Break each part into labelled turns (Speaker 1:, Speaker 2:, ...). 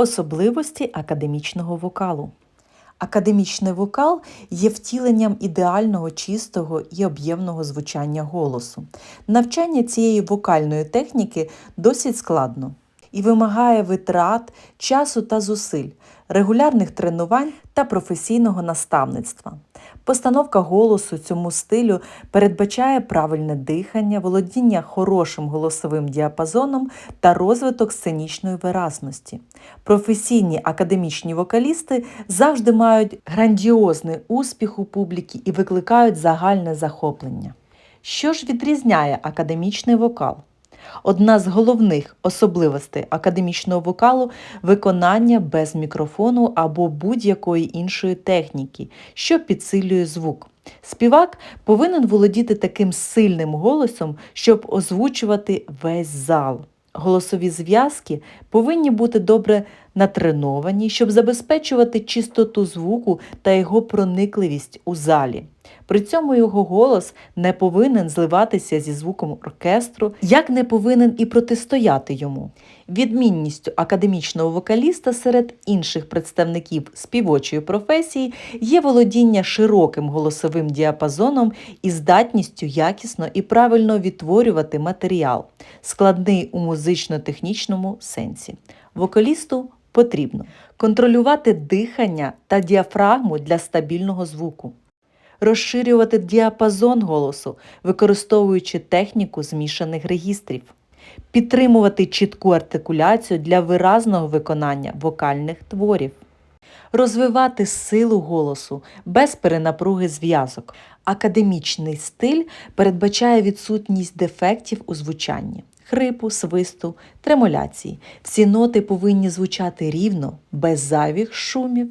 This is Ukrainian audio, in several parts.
Speaker 1: Особливості академічного вокалу. Академічний вокал є втіленням ідеального, чистого і об'ємного звучання голосу. Навчання цієї вокальної техніки досить складно і вимагає витрат, часу та зусиль, регулярних тренувань та професійного наставництва. Постановка голосу цьому стилю передбачає правильне дихання, володіння хорошим голосовим діапазоном та розвиток сценічної виразності. Професійні академічні вокалісти завжди мають грандіозний успіх у публіки і викликають загальне захоплення. Що ж відрізняє академічний вокал? Одна з головних особливостей академічного вокалу виконання без мікрофону або будь-якої іншої техніки, що підсилює звук. Співак повинен володіти таким сильним голосом, щоб озвучувати весь зал. Голосові зв'язки повинні бути добре натреновані, щоб забезпечувати чистоту звуку та його проникливість у залі. При цьому його голос не повинен зливатися зі звуком оркестру, як не повинен і протистояти йому. Відмінністю академічного вокаліста серед інших представників співочої професії є володіння широким голосовим діапазоном і здатністю якісно і правильно відтворювати матеріал, складний у музично-технічному сенсі. Вокалісту потрібно контролювати дихання та діафрагму для стабільного звуку розширювати діапазон голосу, використовуючи техніку змішаних регістрів, підтримувати чітку артикуляцію для виразного виконання вокальних творів, розвивати силу голосу без перенапруги зв'язок. Академічний стиль передбачає відсутність дефектів у звучанні. Хрипу, свисту, тремоляції. Всі ноти повинні звучати рівно, без зайвих шумів.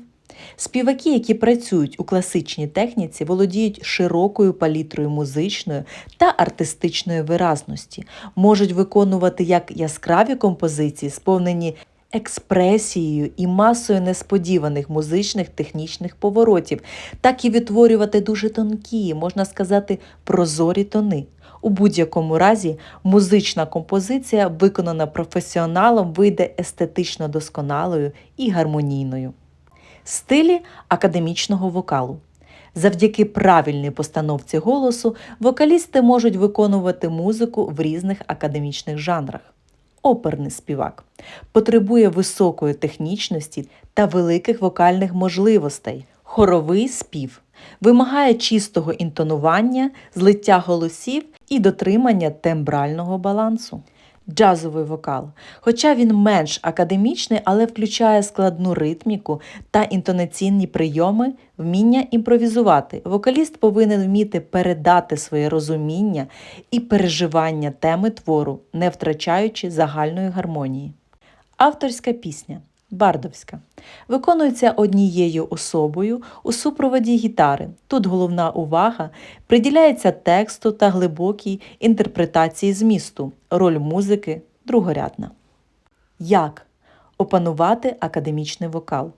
Speaker 1: Співаки, які працюють у класичній техніці, володіють широкою палітрою музичної та артистичної виразності, можуть виконувати як яскраві композиції, сповнені експресією і масою несподіваних музичних технічних поворотів, так і відтворювати дуже тонкі, можна сказати, прозорі тони. У будь-якому разі музична композиція, виконана професіоналом, вийде естетично досконалою і гармонійною. Стилі академічного вокалу. Завдяки правильній постановці голосу вокалісти можуть виконувати музику в різних академічних жанрах. Оперний співак потребує високої технічності та великих вокальних можливостей. Хоровий спів вимагає чистого інтонування, злиття голосів і дотримання тембрального балансу. Джазовий вокал. Хоча він менш академічний, але включає складну ритміку та інтонаційні прийоми, вміння імпровізувати. Вокаліст повинен вміти передати своє розуміння і переживання теми твору, не втрачаючи загальної гармонії. Авторська пісня. Бардовська виконується однією особою у супроводі гітари. Тут головна увага приділяється тексту та глибокій інтерпретації змісту, роль музики другорядна. Як опанувати академічний вокал?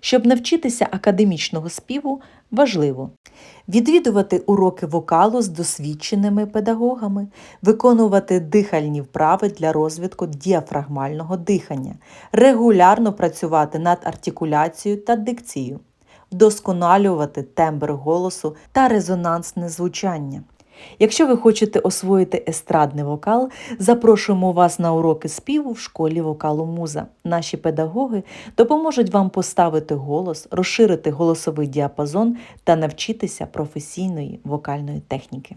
Speaker 1: Щоб навчитися академічного співу, важливо відвідувати уроки вокалу з досвідченими педагогами, виконувати дихальні вправи для розвитку діафрагмального дихання, регулярно працювати над артикуляцією та дикцією, вдосконалювати тембр голосу та резонансне звучання. Якщо ви хочете освоїти естрадний вокал, запрошуємо вас на уроки співу в школі вокалу Муза. Наші педагоги допоможуть вам поставити голос, розширити голосовий діапазон та навчитися професійної вокальної техніки.